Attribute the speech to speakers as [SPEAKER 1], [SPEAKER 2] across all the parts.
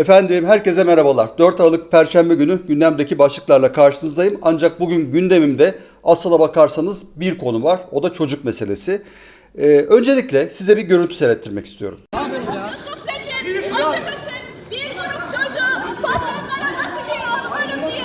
[SPEAKER 1] Efendim herkese merhabalar. 4 Aralık Perşembe günü gündemdeki başlıklarla karşınızdayım. Ancak bugün gündemimde aslına bakarsanız bir konu var. O da çocuk meselesi. Ee, öncelikle size bir görüntü seyrettirmek istiyorum.
[SPEAKER 2] Yusuf Tekin, Atatürk'ün bir grup çocuğu patronlara nasıl geliyor ölüm diye.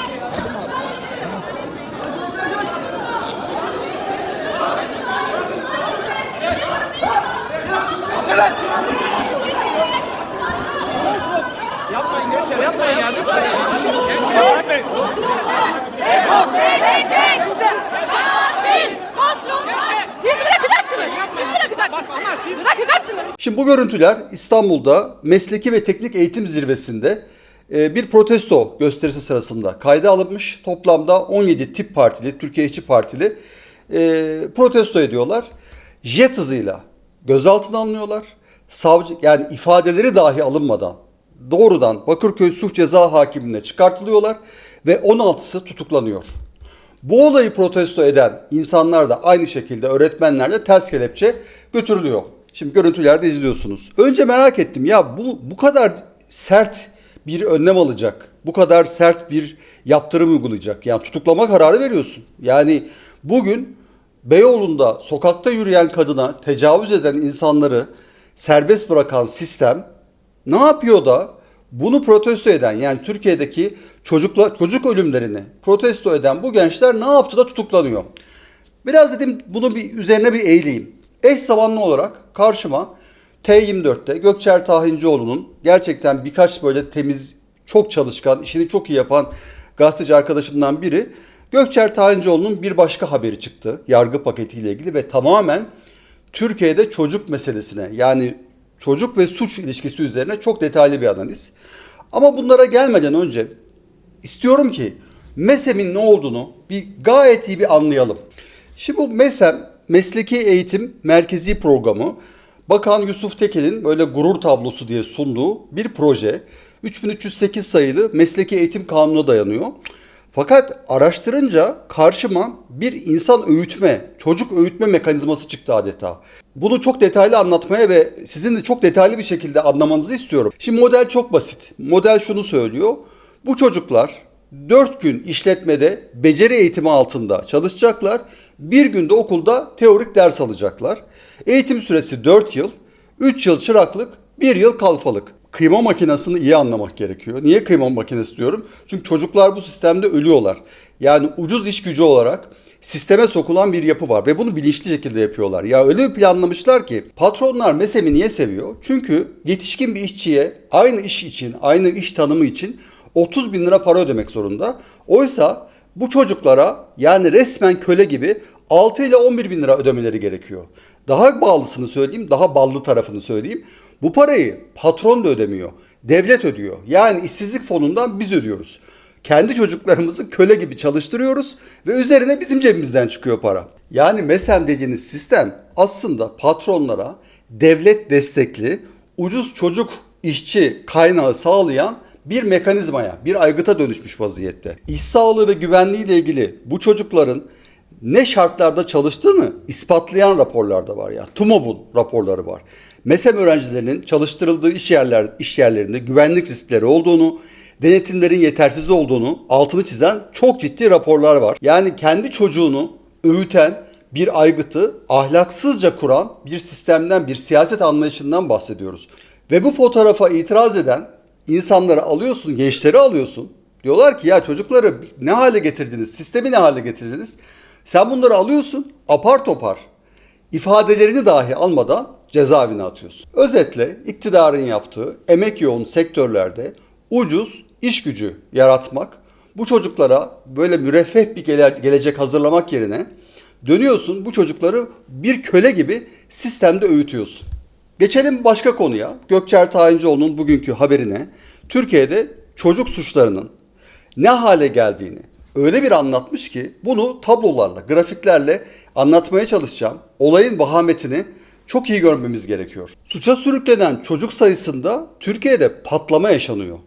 [SPEAKER 3] Yapmayın gençler yapmayın ya lütfen ya. Gençler yapmayın.
[SPEAKER 2] Verecek katil patronlar. Siz bırakacaksınız. Siz bırakacaksınız. Bırakacaksınız.
[SPEAKER 1] Şimdi bu görüntüler İstanbul'da Mesleki ve Teknik Eğitim Zirvesi'nde e, bir protesto gösterisi sırasında kayda alınmış. Toplamda 17 tip partili, Türkiye İşçi Partili e, protesto ediyorlar. Jet hızıyla gözaltına alınıyorlar. Savcı yani ifadeleri dahi alınmadan doğrudan Bakırköy Suç Ceza Hakimliğine çıkartılıyorlar ve 16'sı tutuklanıyor. Bu olayı protesto eden insanlar da aynı şekilde öğretmenler de ters kelepçe götürülüyor. Şimdi görüntülerde izliyorsunuz. Önce merak ettim ya bu bu kadar sert bir önlem alacak, bu kadar sert bir yaptırım uygulayacak. Yani tutuklama kararı veriyorsun. Yani bugün Beyoğlu'nda sokakta yürüyen kadına tecavüz eden insanları serbest bırakan sistem ne yapıyor da bunu protesto eden yani Türkiye'deki çocukla çocuk ölümlerini protesto eden bu gençler ne yaptı da tutuklanıyor? Biraz dedim bunu bir üzerine bir eğileyim. Eş zamanlı olarak karşıma T24'te Gökçer Tahincioğlu'nun gerçekten birkaç böyle temiz, çok çalışkan, işini çok iyi yapan gazeteci arkadaşımdan biri Gökçer Tahincioğlu'nun bir başka haberi çıktı yargı paketiyle ilgili ve tamamen Türkiye'de çocuk meselesine yani çocuk ve suç ilişkisi üzerine çok detaylı bir analiz. Ama bunlara gelmeden önce istiyorum ki MESEM'in ne olduğunu bir gayet iyi bir anlayalım. Şimdi bu MESEM Mesleki Eğitim Merkezi Programı Bakan Yusuf Tekin'in böyle gurur tablosu diye sunduğu bir proje. 3308 sayılı Mesleki Eğitim Kanunu'na dayanıyor. Fakat araştırınca karşıma bir insan öğütme, çocuk öğütme mekanizması çıktı adeta. Bunu çok detaylı anlatmaya ve sizin de çok detaylı bir şekilde anlamanızı istiyorum. Şimdi model çok basit. Model şunu söylüyor. Bu çocuklar 4 gün işletmede beceri eğitimi altında çalışacaklar. Bir günde okulda teorik ders alacaklar. Eğitim süresi 4 yıl, 3 yıl çıraklık, 1 yıl kalfalık. Kıyma makinesini iyi anlamak gerekiyor. Niye kıyma makinesi diyorum? Çünkü çocuklar bu sistemde ölüyorlar. Yani ucuz iş gücü olarak sisteme sokulan bir yapı var ve bunu bilinçli şekilde yapıyorlar. Ya öyle bir planlamışlar ki patronlar MESEM'i niye seviyor? Çünkü yetişkin bir işçiye aynı iş için, aynı iş tanımı için 30 bin lira para ödemek zorunda. Oysa bu çocuklara yani resmen köle gibi 6 ile 11 bin lira ödemeleri gerekiyor. Daha bağlısını söyleyeyim, daha ballı tarafını söyleyeyim. Bu parayı patron da ödemiyor, devlet ödüyor. Yani işsizlik fonundan biz ödüyoruz. Kendi çocuklarımızı köle gibi çalıştırıyoruz ve üzerine bizim cebimizden çıkıyor para. Yani MESEM dediğiniz sistem aslında patronlara devlet destekli, ucuz çocuk işçi kaynağı sağlayan bir mekanizmaya, bir aygıta dönüşmüş vaziyette. İş sağlığı ve güvenliği ile ilgili bu çocukların ne şartlarda çalıştığını ispatlayan raporlar da var ya. TUMOB'un raporları var. MESEM öğrencilerinin çalıştırıldığı iş yerler iş yerlerinde güvenlik riskleri olduğunu, denetimlerin yetersiz olduğunu altını çizen çok ciddi raporlar var. Yani kendi çocuğunu öğüten bir aygıtı ahlaksızca kuran bir sistemden, bir siyaset anlayışından bahsediyoruz. Ve bu fotoğrafa itiraz eden insanları alıyorsun, gençleri alıyorsun. Diyorlar ki ya çocukları ne hale getirdiniz, sistemi ne hale getirdiniz? Sen bunları alıyorsun, apar topar ifadelerini dahi almadan cezaevine atıyorsun. Özetle iktidarın yaptığı emek yoğun sektörlerde ucuz iş gücü yaratmak, bu çocuklara böyle müreffeh bir gele- gelecek hazırlamak yerine dönüyorsun bu çocukları bir köle gibi sistemde öğütüyorsun. Geçelim başka konuya. Gökçer Tayincioğlu'nun bugünkü haberine. Türkiye'de çocuk suçlarının ne hale geldiğini öyle bir anlatmış ki bunu tablolarla, grafiklerle anlatmaya çalışacağım. Olayın vahametini çok iyi görmemiz gerekiyor. Suça sürüklenen çocuk sayısında Türkiye'de patlama yaşanıyor.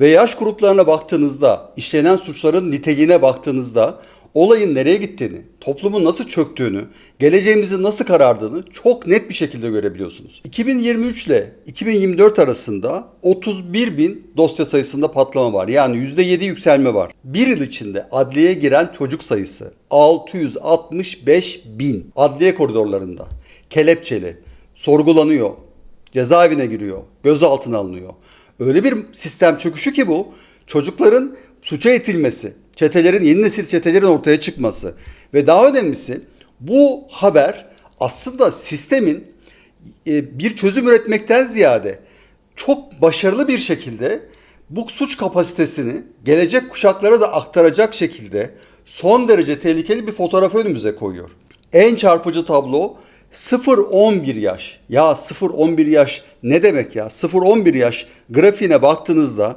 [SPEAKER 1] Ve yaş gruplarına baktığınızda, işlenen suçların niteliğine baktığınızda olayın nereye gittiğini, toplumun nasıl çöktüğünü, geleceğimizin nasıl karardığını çok net bir şekilde görebiliyorsunuz. 2023 ile 2024 arasında 31 bin dosya sayısında patlama var. Yani %7 yükselme var. Bir yıl içinde adliyeye giren çocuk sayısı 665 bin. Adliye koridorlarında kelepçeli, sorgulanıyor, cezaevine giriyor, gözaltına alınıyor. Öyle bir sistem çöküşü ki bu çocukların suça itilmesi, çetelerin yeni nesil çetelerin ortaya çıkması ve daha önemlisi bu haber aslında sistemin e, bir çözüm üretmekten ziyade çok başarılı bir şekilde bu suç kapasitesini gelecek kuşaklara da aktaracak şekilde son derece tehlikeli bir fotoğrafı önümüze koyuyor. En çarpıcı tablo 0-11 yaş. Ya 0-11 yaş ne demek ya? 0-11 yaş grafiğine baktığınızda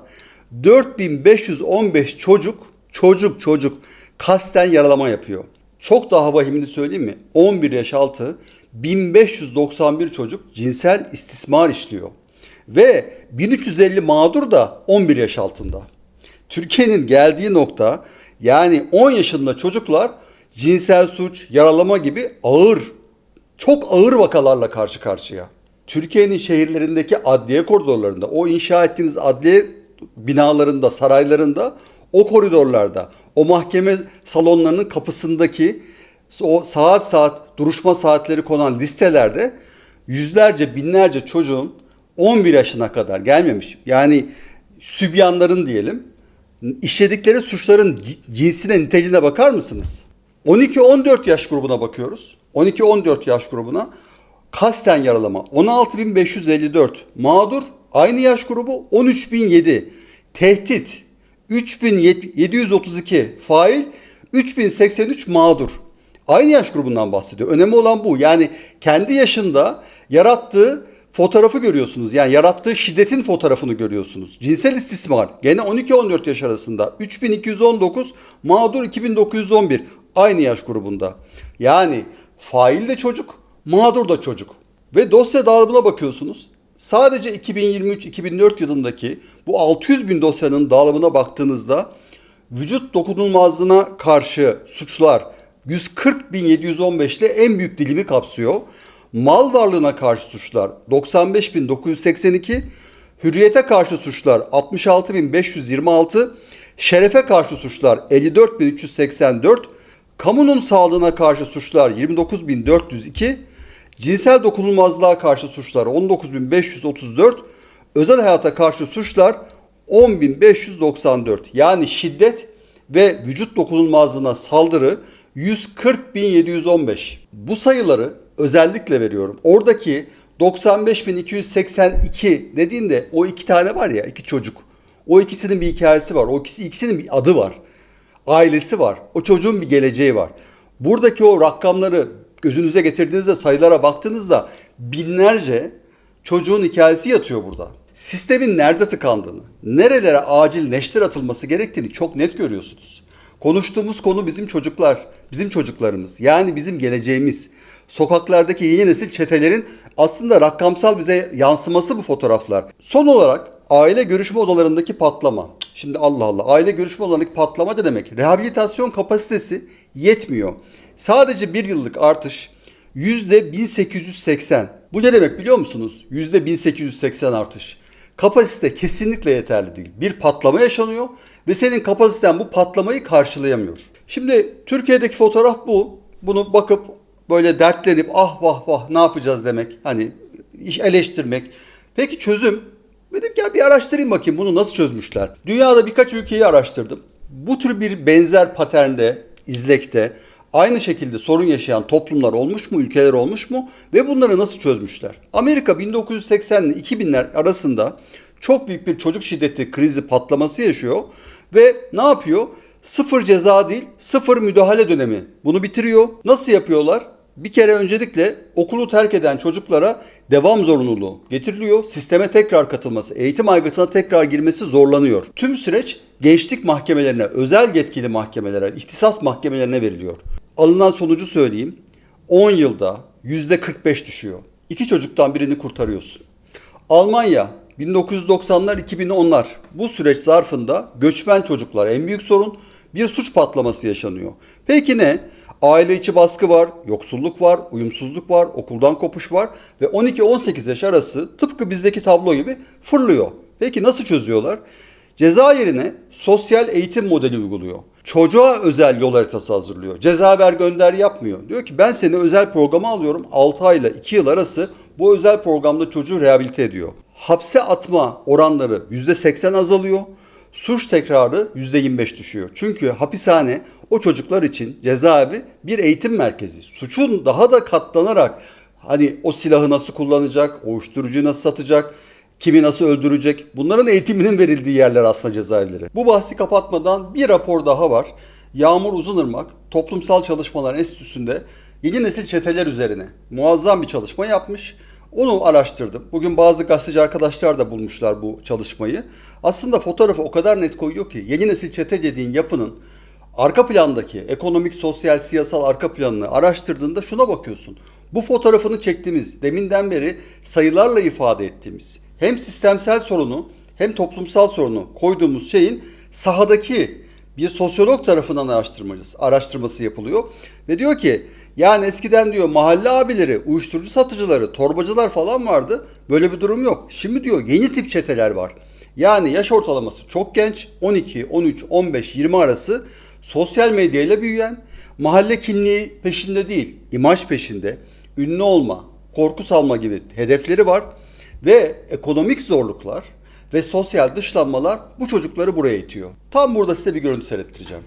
[SPEAKER 1] 4515 çocuk, çocuk çocuk kasten yaralama yapıyor. Çok daha vahimini söyleyeyim mi? 11 yaş altı 1591 çocuk cinsel istismar işliyor. Ve 1350 mağdur da 11 yaş altında. Türkiye'nin geldiği nokta yani 10 yaşında çocuklar cinsel suç, yaralama gibi ağır, çok ağır vakalarla karşı karşıya. Türkiye'nin şehirlerindeki adliye koridorlarında, o inşa ettiğiniz adliye binalarında, saraylarında, o koridorlarda, o mahkeme salonlarının kapısındaki o saat saat duruşma saatleri konan listelerde yüzlerce, binlerce çocuğun 11 yaşına kadar gelmemiş. Yani sübyanların diyelim işledikleri suçların ci- cinsine, niteliğine bakar mısınız? 12-14 yaş grubuna bakıyoruz. 12-14 yaş grubuna kasten yaralama 16.554 mağdur aynı yaş grubu 13.007 tehdit 3732 fail 3083 mağdur. Aynı yaş grubundan bahsediyor. Önemli olan bu. Yani kendi yaşında yarattığı fotoğrafı görüyorsunuz. Yani yarattığı şiddetin fotoğrafını görüyorsunuz. Cinsel istismar gene 12-14 yaş arasında 3219 mağdur 2911 aynı yaş grubunda. Yani fail de çocuk, mağdur da çocuk. Ve dosya dağılımına bakıyorsunuz. Sadece 2023-2004 yılındaki bu 600 bin dosyanın dağılımına baktığınızda vücut dokunulmazlığına karşı suçlar 140.715 ile en büyük dilimi kapsıyor. Mal varlığına karşı suçlar 95.982, hürriyete karşı suçlar 66.526, şerefe karşı suçlar 54.384, kamunun sağlığına karşı suçlar 29.402, cinsel dokunulmazlığa karşı suçlar 19.534, özel hayata karşı suçlar 10.594. Yani şiddet ve vücut dokunulmazlığına saldırı 140.715. Bu sayıları özellikle veriyorum. Oradaki 95.282 dediğinde o iki tane var ya iki çocuk. O ikisinin bir hikayesi var. O ikisi, ikisinin bir adı var. Ailesi var. O çocuğun bir geleceği var. Buradaki o rakamları gözünüze getirdiğinizde sayılara baktığınızda binlerce çocuğun hikayesi yatıyor burada. Sistemin nerede tıkandığını, nerelere acil neşter atılması gerektiğini çok net görüyorsunuz. Konuştuğumuz konu bizim çocuklar, bizim çocuklarımız. Yani bizim geleceğimiz. Sokaklardaki yeni nesil çetelerin aslında rakamsal bize yansıması bu fotoğraflar. Son olarak aile görüşme odalarındaki patlama. Şimdi Allah Allah aile görüşme odalarındaki patlama ne demek? Rehabilitasyon kapasitesi yetmiyor. Sadece bir yıllık artış yüzde 1880. Bu ne demek biliyor musunuz? Yüzde 1880 artış. Kapasite kesinlikle yeterli değil. Bir patlama yaşanıyor ve senin kapasiten bu patlamayı karşılayamıyor. Şimdi Türkiye'deki fotoğraf bu. Bunu bakıp böyle dertlenip ah vah vah ne yapacağız demek. Hani iş eleştirmek. Peki çözüm? Dedim ya bir araştırayım bakayım bunu nasıl çözmüşler. Dünyada birkaç ülkeyi araştırdım. Bu tür bir benzer paternde, izlekte aynı şekilde sorun yaşayan toplumlar olmuş mu, ülkeler olmuş mu ve bunları nasıl çözmüşler? Amerika 1980 ile 2000'ler arasında çok büyük bir çocuk şiddeti krizi patlaması yaşıyor ve ne yapıyor? Sıfır ceza değil, sıfır müdahale dönemi. Bunu bitiriyor. Nasıl yapıyorlar? Bir kere öncelikle okulu terk eden çocuklara devam zorunluluğu getiriliyor. Sisteme tekrar katılması, eğitim aygıtına tekrar girmesi zorlanıyor. Tüm süreç gençlik mahkemelerine, özel yetkili mahkemelere, ihtisas mahkemelerine veriliyor. Alınan sonucu söyleyeyim. 10 yılda %45 düşüyor. İki çocuktan birini kurtarıyorsun. Almanya 1990'lar 2010'lar bu süreç zarfında göçmen çocuklar en büyük sorun. Bir suç patlaması yaşanıyor. Peki ne? Aile içi baskı var, yoksulluk var, uyumsuzluk var, okuldan kopuş var ve 12-18 yaş arası tıpkı bizdeki tablo gibi fırlıyor. Peki nasıl çözüyorlar? Ceza yerine sosyal eğitim modeli uyguluyor. Çocuğa özel yol haritası hazırlıyor. Ceza ver gönder yapmıyor. Diyor ki ben seni özel programa alıyorum. 6 ay ile 2 yıl arası bu özel programda çocuğu rehabilite ediyor. Hapse atma oranları %80 azalıyor. Suç tekrarı %25 düşüyor. Çünkü hapishane o çocuklar için cezaevi bir eğitim merkezi. Suçun daha da katlanarak hani o silahı nasıl kullanacak, o uyuşturucuyu nasıl satacak, kimi nasıl öldürecek bunların eğitiminin verildiği yerler aslında cezaevleri. Bu bahsi kapatmadan bir rapor daha var. Yağmur Uzunırmak Toplumsal Çalışmalar Enstitüsü'nde yeni nesil çeteler üzerine muazzam bir çalışma yapmış. Onu araştırdım. Bugün bazı gazeteci arkadaşlar da bulmuşlar bu çalışmayı. Aslında fotoğrafı o kadar net koyuyor ki yeni nesil çete dediğin yapının arka plandaki ekonomik, sosyal, siyasal arka planını araştırdığında şuna bakıyorsun. Bu fotoğrafını çektiğimiz, deminden beri sayılarla ifade ettiğimiz hem sistemsel sorunu hem toplumsal sorunu koyduğumuz şeyin sahadaki bir sosyolog tarafından araştırmacısı, araştırması yapılıyor. Ve diyor ki yani eskiden diyor mahalle abileri, uyuşturucu satıcıları, torbacılar falan vardı. Böyle bir durum yok. Şimdi diyor yeni tip çeteler var. Yani yaş ortalaması çok genç, 12, 13, 15, 20 arası sosyal medyayla büyüyen, mahalle kimliği peşinde değil, imaj peşinde, ünlü olma, korku salma gibi hedefleri var ve ekonomik zorluklar ve sosyal dışlanmalar bu çocukları buraya itiyor. Tam burada size bir görüntü seyrettireceğim.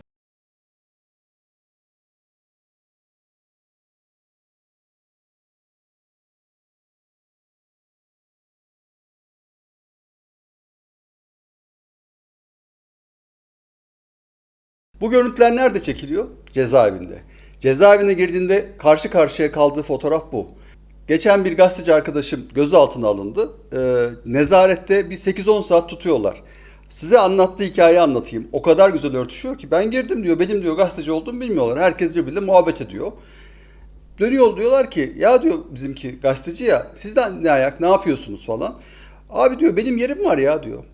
[SPEAKER 1] Bu görüntüler nerede çekiliyor? Cezaevinde. Cezaevine girdiğinde karşı karşıya kaldığı fotoğraf bu. Geçen bir gazeteci arkadaşım gözaltına alındı. Ee, nezarette bir 8-10 saat tutuyorlar. Size anlattığı hikayeyi anlatayım. O kadar güzel örtüşüyor ki ben girdim diyor. Benim diyor gazeteci olduğumu bilmiyorlar. Herkes birbiriyle muhabbet ediyor. Dönüyor diyorlar ki ya diyor bizimki gazeteci ya sizden ne ayak ne yapıyorsunuz falan. Abi diyor benim yerim var ya diyor.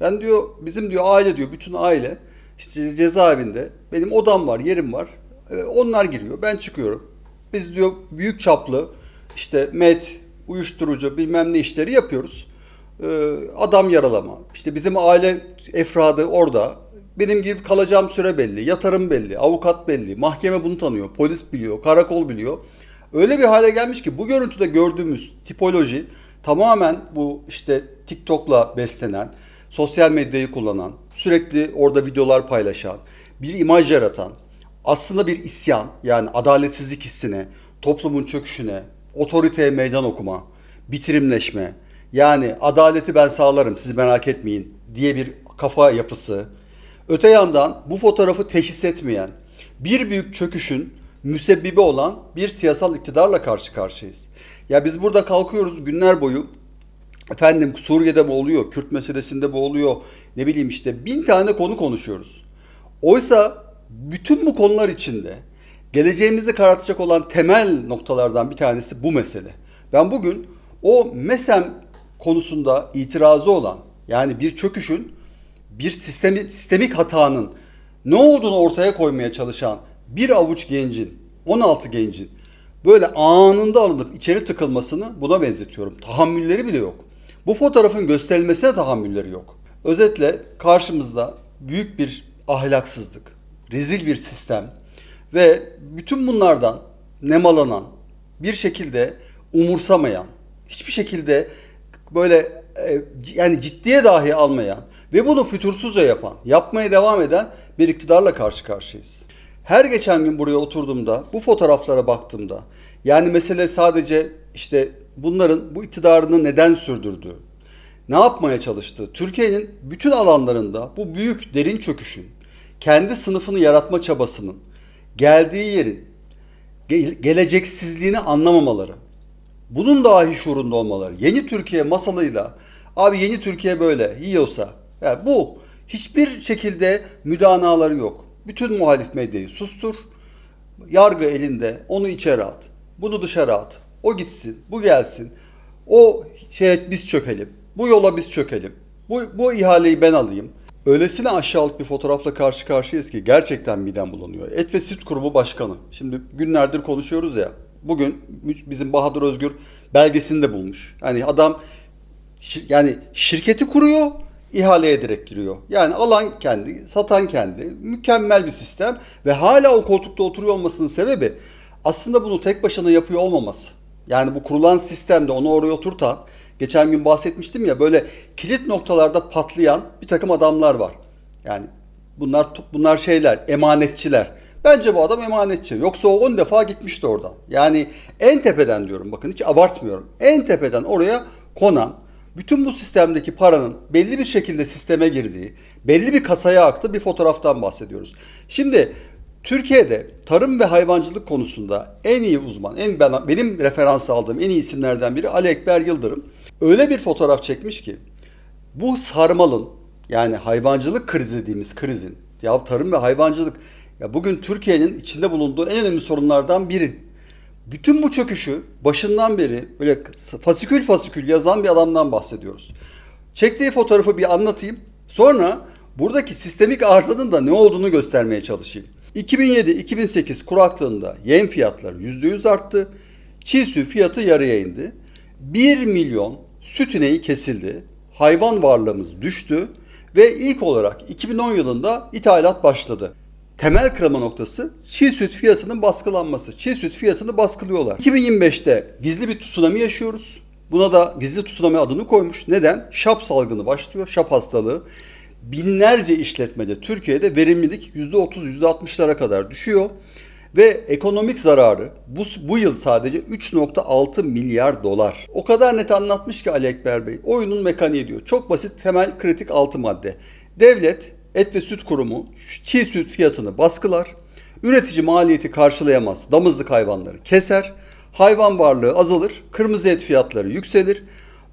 [SPEAKER 1] Ben diyor bizim diyor aile diyor bütün aile işte cezaevinde benim odam var yerim var. Ee, onlar giriyor ben çıkıyorum. Biz diyor büyük çaplı işte met, uyuşturucu bilmem ne işleri yapıyoruz. Ee, adam yaralama. İşte bizim aile efradı orada. Benim gibi kalacağım süre belli, yatarım belli, avukat belli, mahkeme bunu tanıyor, polis biliyor, karakol biliyor. Öyle bir hale gelmiş ki bu görüntüde gördüğümüz tipoloji tamamen bu işte TikTok'la beslenen, sosyal medyayı kullanan, sürekli orada videolar paylaşan, bir imaj yaratan, aslında bir isyan yani adaletsizlik hissine, toplumun çöküşüne, otoriteye meydan okuma, bitirimleşme, yani adaleti ben sağlarım siz merak etmeyin diye bir kafa yapısı. Öte yandan bu fotoğrafı teşhis etmeyen, bir büyük çöküşün müsebbibi olan bir siyasal iktidarla karşı karşıyayız. Ya biz burada kalkıyoruz günler boyu Efendim Suriye'de bu oluyor, Kürt meselesinde bu oluyor. Ne bileyim işte bin tane konu konuşuyoruz. Oysa bütün bu konular içinde geleceğimizi karartacak olan temel noktalardan bir tanesi bu mesele. Ben bugün o MESEM konusunda itirazı olan yani bir çöküşün bir sistemi, sistemik hatanın ne olduğunu ortaya koymaya çalışan bir avuç gencin, 16 gencin böyle anında alınıp içeri tıkılmasını buna benzetiyorum. Tahammülleri bile yok. Bu fotoğrafın gösterilmesine tahammülleri yok. Özetle karşımızda büyük bir ahlaksızlık, rezil bir sistem ve bütün bunlardan nemalanan, bir şekilde umursamayan, hiçbir şekilde böyle e, yani ciddiye dahi almayan ve bunu fütursuzca yapan, yapmaya devam eden bir iktidarla karşı karşıyayız. Her geçen gün buraya oturduğumda, bu fotoğraflara baktığımda, yani mesele sadece işte bunların bu iktidarını neden sürdürdüğü, ne yapmaya çalıştığı, Türkiye'nin bütün alanlarında bu büyük derin çöküşün, kendi sınıfını yaratma çabasının, geldiği yerin ge- geleceksizliğini anlamamaları, bunun dahi şuurunda olmaları, yeni Türkiye masalıyla, abi yeni Türkiye böyle yiyorsa, yani bu hiçbir şekilde müdanaları yok. Bütün muhalif medyayı sustur, yargı elinde, onu içeri at, bunu dışarı at, o gitsin, bu gelsin, o şeye biz çökelim, bu yola biz çökelim, bu, bu ihaleyi ben alayım. Öylesine aşağılık bir fotoğrafla karşı karşıyayız ki gerçekten midem bulanıyor. Et ve Süt Kurumu Başkanı. Şimdi günlerdir konuşuyoruz ya. Bugün bizim Bahadır Özgür belgesini de bulmuş. Yani adam yani şirketi kuruyor, ihale ederek giriyor. Yani alan kendi, satan kendi. Mükemmel bir sistem ve hala o koltukta oturuyor olmasının sebebi aslında bunu tek başına yapıyor olmaması. Yani bu kurulan sistemde onu oraya oturtan, geçen gün bahsetmiştim ya böyle kilit noktalarda patlayan bir takım adamlar var. Yani bunlar bunlar şeyler, emanetçiler. Bence bu adam emanetçi. Yoksa o 10 defa gitmişti oradan. Yani en tepeden diyorum bakın hiç abartmıyorum. En tepeden oraya konan bütün bu sistemdeki paranın belli bir şekilde sisteme girdiği, belli bir kasaya aktığı bir fotoğraftan bahsediyoruz. Şimdi Türkiye'de tarım ve hayvancılık konusunda en iyi uzman, en ben, benim referans aldığım en iyi isimlerden biri Ali Ekber Yıldırım. Öyle bir fotoğraf çekmiş ki bu sarmalın yani hayvancılık krizi dediğimiz krizin ya tarım ve hayvancılık ya bugün Türkiye'nin içinde bulunduğu en önemli sorunlardan biri. Bütün bu çöküşü başından beri böyle fasikül fasikül yazan bir adamdan bahsediyoruz. Çektiği fotoğrafı bir anlatayım. Sonra buradaki sistemik arızanın da ne olduğunu göstermeye çalışayım. 2007-2008 kuraklığında yem fiyatları %100 arttı. Çiğ süt fiyatı yarıya indi. 1 milyon süt ineği kesildi. Hayvan varlığımız düştü ve ilk olarak 2010 yılında ithalat başladı. Temel kırılma noktası çiğ süt fiyatının baskılanması. Çiğ süt fiyatını baskılıyorlar. 2025'te gizli bir tsunami yaşıyoruz. Buna da gizli tsunami adını koymuş. Neden? Şap salgını başlıyor. Şap hastalığı. Binlerce işletmede Türkiye'de verimlilik %30 %60'lara kadar düşüyor. Ve ekonomik zararı bu, bu yıl sadece 3.6 milyar dolar. O kadar net anlatmış ki Ali Ekber Bey. Oyunun mekaniği diyor. Çok basit temel kritik altı madde. Devlet et ve süt kurumu çiğ süt fiyatını baskılar. Üretici maliyeti karşılayamaz. Damızlık hayvanları keser. Hayvan varlığı azalır. Kırmızı et fiyatları yükselir.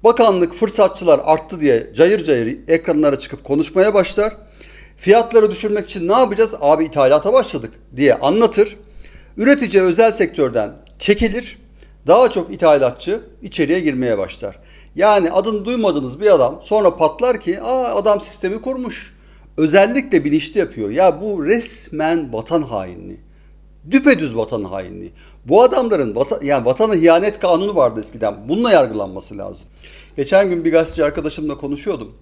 [SPEAKER 1] Bakanlık fırsatçılar arttı diye cayır cayır ekranlara çıkıp konuşmaya başlar. Fiyatları düşürmek için ne yapacağız? Abi ithalata başladık diye anlatır. Üretici özel sektörden çekilir. Daha çok ithalatçı içeriye girmeye başlar. Yani adını duymadığınız bir adam sonra patlar ki Aa, adam sistemi kurmuş. Özellikle bilinçli yapıyor. Ya bu resmen vatan hainliği. Düpedüz vatan hainliği. Bu adamların vatan, yani vatana ihanet kanunu vardı eskiden. Bununla yargılanması lazım. Geçen gün bir gazeteci arkadaşımla konuşuyordum.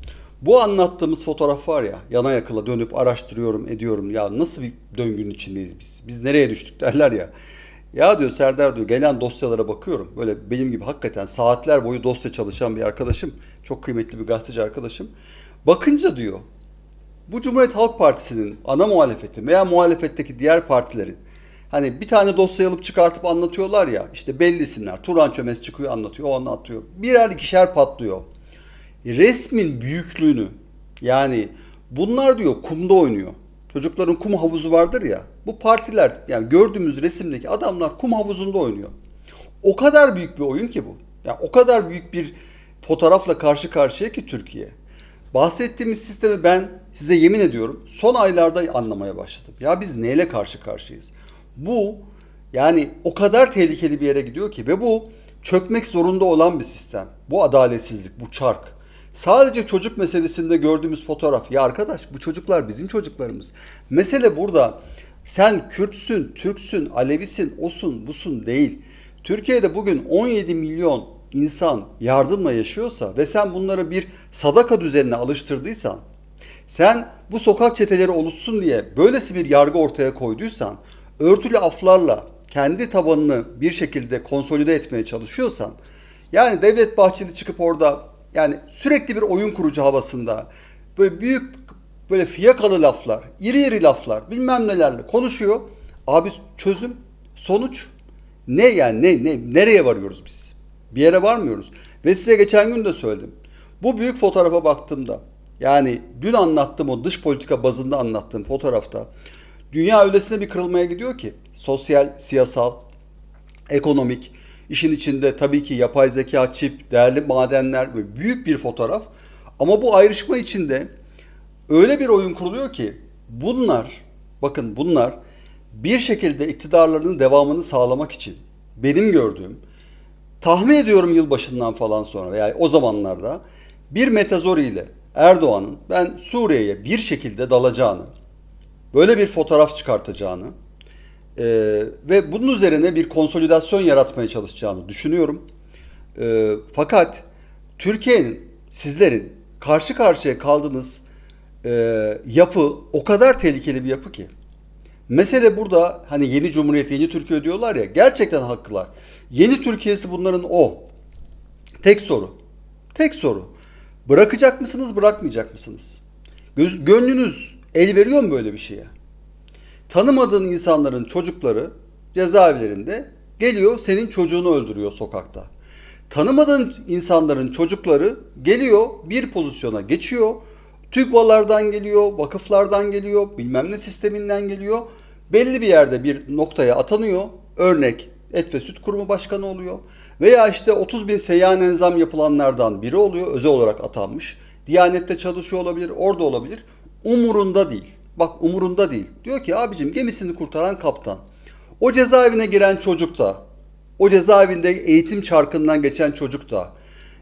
[SPEAKER 1] Bu anlattığımız fotoğraf var ya yana yakıla dönüp araştırıyorum ediyorum ya nasıl bir döngünün içindeyiz biz? Biz nereye düştük derler ya. Ya diyor Serdar diyor gelen dosyalara bakıyorum. Böyle benim gibi hakikaten saatler boyu dosya çalışan bir arkadaşım. Çok kıymetli bir gazeteci arkadaşım. Bakınca diyor bu Cumhuriyet Halk Partisi'nin ana muhalefeti veya muhalefetteki diğer partilerin hani bir tane dosya alıp çıkartıp anlatıyorlar ya işte belli isimler Turan Çömez çıkıyor anlatıyor o anlatıyor. Birer ikişer patlıyor. Resmin büyüklüğünü yani bunlar diyor kumda oynuyor. Çocukların kum havuzu vardır ya. Bu partiler yani gördüğümüz resimdeki adamlar kum havuzunda oynuyor. O kadar büyük bir oyun ki bu. Yani o kadar büyük bir fotoğrafla karşı karşıya ki Türkiye. Bahsettiğimiz sistemi ben size yemin ediyorum son aylarda anlamaya başladım. Ya biz neyle karşı karşıyayız? Bu yani o kadar tehlikeli bir yere gidiyor ki ve bu çökmek zorunda olan bir sistem. Bu adaletsizlik, bu çark. Sadece çocuk meselesinde gördüğümüz fotoğraf. Ya arkadaş bu çocuklar bizim çocuklarımız. Mesele burada sen Kürtsün, Türksün, Alevisin, osun, busun değil. Türkiye'de bugün 17 milyon insan yardımla yaşıyorsa ve sen bunları bir sadaka düzenine alıştırdıysan, sen bu sokak çeteleri oluşsun diye böylesi bir yargı ortaya koyduysan, örtülü aflarla kendi tabanını bir şekilde konsolide etmeye çalışıyorsan, yani Devlet Bahçeli çıkıp orada yani sürekli bir oyun kurucu havasında böyle büyük böyle fiyakalı laflar, iri iri laflar, bilmem nelerle konuşuyor. Abi çözüm, sonuç ne yani ne ne nereye varıyoruz biz? Bir yere varmıyoruz. Ve size geçen gün de söyledim. Bu büyük fotoğrafa baktığımda yani dün anlattığım o dış politika bazında anlattığım fotoğrafta dünya öylesine bir kırılmaya gidiyor ki sosyal, siyasal, ekonomik, işin içinde tabii ki yapay zeka, çip, değerli madenler ve büyük bir fotoğraf. Ama bu ayrışma içinde öyle bir oyun kuruluyor ki bunlar bakın bunlar bir şekilde iktidarlarının devamını sağlamak için benim gördüğüm tahmin ediyorum yılbaşından falan sonra veya o zamanlarda bir metazori ile Erdoğan'ın ben Suriye'ye bir şekilde dalacağını, böyle bir fotoğraf çıkartacağını e, ve bunun üzerine bir konsolidasyon yaratmaya çalışacağını düşünüyorum. E, fakat Türkiye'nin, sizlerin karşı karşıya kaldığınız e, yapı o kadar tehlikeli bir yapı ki. Mesele burada hani yeni cumhuriyet, yeni Türkiye diyorlar ya gerçekten haklılar. Yeni Türkiye'si bunların o. Tek soru. Tek soru. Bırakacak mısınız, bırakmayacak mısınız? Göz, gönlünüz el veriyor mu böyle bir şeye? Tanımadığın insanların çocukları cezaevlerinde geliyor senin çocuğunu öldürüyor sokakta. Tanımadığın insanların çocukları geliyor bir pozisyona geçiyor. TÜGVA'lardan geliyor, vakıflardan geliyor, bilmem ne sisteminden geliyor. Belli bir yerde bir noktaya atanıyor. Örnek Et ve Süt Kurumu Başkanı oluyor. Veya işte 30 bin seyyan enzam yapılanlardan biri oluyor. Özel olarak atanmış. Diyanette çalışıyor olabilir, orada olabilir. Umurunda değil. Bak umurunda değil. Diyor ki abicim gemisini kurtaran kaptan. O cezaevine giren çocuk da, o cezaevinde eğitim çarkından geçen çocuk da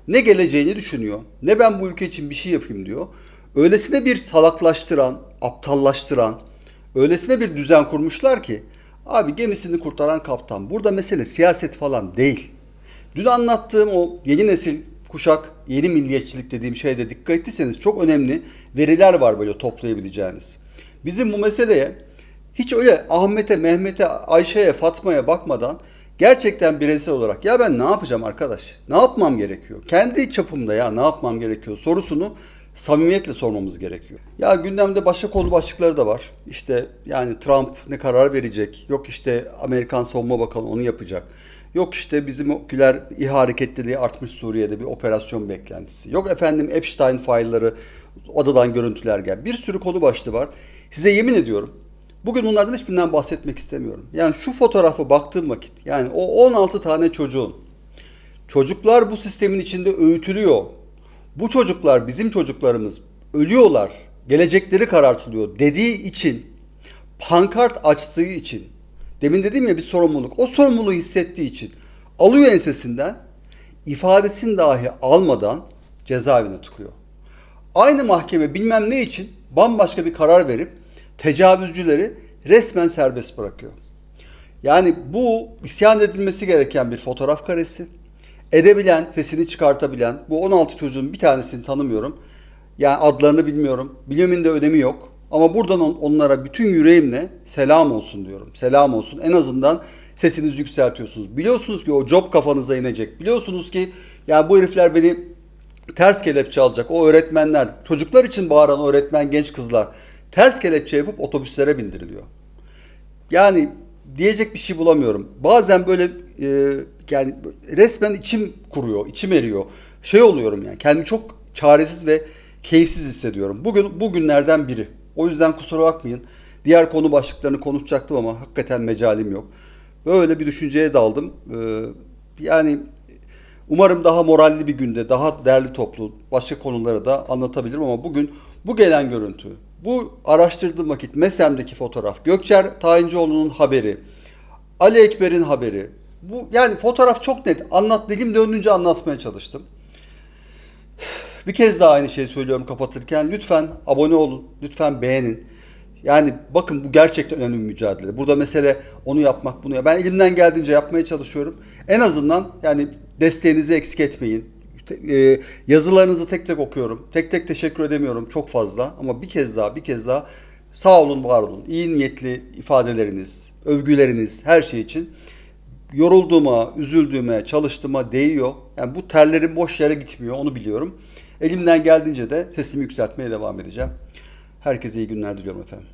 [SPEAKER 1] ne geleceğini düşünüyor, ne ben bu ülke için bir şey yapayım diyor. Öylesine bir salaklaştıran, aptallaştıran, öylesine bir düzen kurmuşlar ki abi gemisini kurtaran kaptan. Burada mesele siyaset falan değil. Dün anlattığım o yeni nesil kuşak, yeni milliyetçilik dediğim şeyde dikkat ettiyseniz çok önemli veriler var böyle toplayabileceğiniz. Bizim bu meseleye hiç öyle Ahmet'e, Mehmet'e, Ayşe'ye, Fatma'ya bakmadan gerçekten bireysel olarak ya ben ne yapacağım arkadaş? Ne yapmam gerekiyor? Kendi çapımda ya ne yapmam gerekiyor sorusunu samimiyetle sormamız gerekiyor. Ya gündemde başka konu başlıkları da var. İşte yani Trump ne karar verecek? Yok işte Amerikan Savunma Bakanı onu yapacak. Yok işte bizim o Güler İHA hareketliliği artmış Suriye'de bir operasyon beklentisi. Yok efendim Epstein failleri odadan görüntüler gel. Bir sürü konu başlığı var. Size yemin ediyorum bugün bunlardan hiçbirinden bahsetmek istemiyorum. Yani şu fotoğrafa baktığım vakit yani o 16 tane çocuğun çocuklar bu sistemin içinde öğütülüyor. Bu çocuklar bizim çocuklarımız ölüyorlar. Gelecekleri karartılıyor dediği için pankart açtığı için demin dedim ya bir sorumluluk. O sorumluluğu hissettiği için alıyor ensesinden ifadesini dahi almadan cezaevine tıkıyor. Aynı mahkeme bilmem ne için bambaşka bir karar verip tecavüzcüleri resmen serbest bırakıyor. Yani bu isyan edilmesi gereken bir fotoğraf karesi. Edebilen, sesini çıkartabilen, bu 16 çocuğun bir tanesini tanımıyorum. Yani adlarını bilmiyorum. Bilimin de önemi yok. Ama buradan on- onlara bütün yüreğimle selam olsun diyorum. Selam olsun. En azından sesinizi yükseltiyorsunuz. Biliyorsunuz ki o job kafanıza inecek. Biliyorsunuz ki ya bu herifler beni ters kelepçe alacak. O öğretmenler, çocuklar için bağıran öğretmen genç kızlar ters kelepçe yapıp otobüslere bindiriliyor. Yani diyecek bir şey bulamıyorum. Bazen böyle e, yani resmen içim kuruyor, içim eriyor. Şey oluyorum yani kendimi çok çaresiz ve keyifsiz hissediyorum. Bugün bugünlerden biri. O yüzden kusura bakmayın. Diğer konu başlıklarını konuşacaktım ama hakikaten mecalim yok. Böyle bir düşünceye daldım. Ee, yani umarım daha moralli bir günde, daha değerli toplu başka konuları da anlatabilirim ama bugün bu gelen görüntü, bu araştırdığım vakit MESEM'deki fotoğraf, Gökçer Tayincioğlu'nun haberi, Ali Ekber'in haberi. Bu yani fotoğraf çok net. Anlat dilim döndüğünce anlatmaya çalıştım. Bir kez daha aynı şeyi söylüyorum kapatırken. Lütfen abone olun. Lütfen beğenin. Yani bakın bu gerçekten önemli bir mücadele. Burada mesele onu yapmak, bunu. Ben elimden geldiğince yapmaya çalışıyorum. En azından yani desteğinizi eksik etmeyin. E, yazılarınızı tek tek okuyorum. Tek tek teşekkür edemiyorum çok fazla. Ama bir kez daha, bir kez daha sağ olun, var olun. İyi niyetli ifadeleriniz, övgüleriniz, her şey için yorulduğuma, üzüldüğüme, çalıştığıma değiyor. Yani bu terlerin boş yere gitmiyor onu biliyorum. Elimden geldiğince de sesimi yükseltmeye devam edeceğim. Herkese iyi günler diliyorum efendim.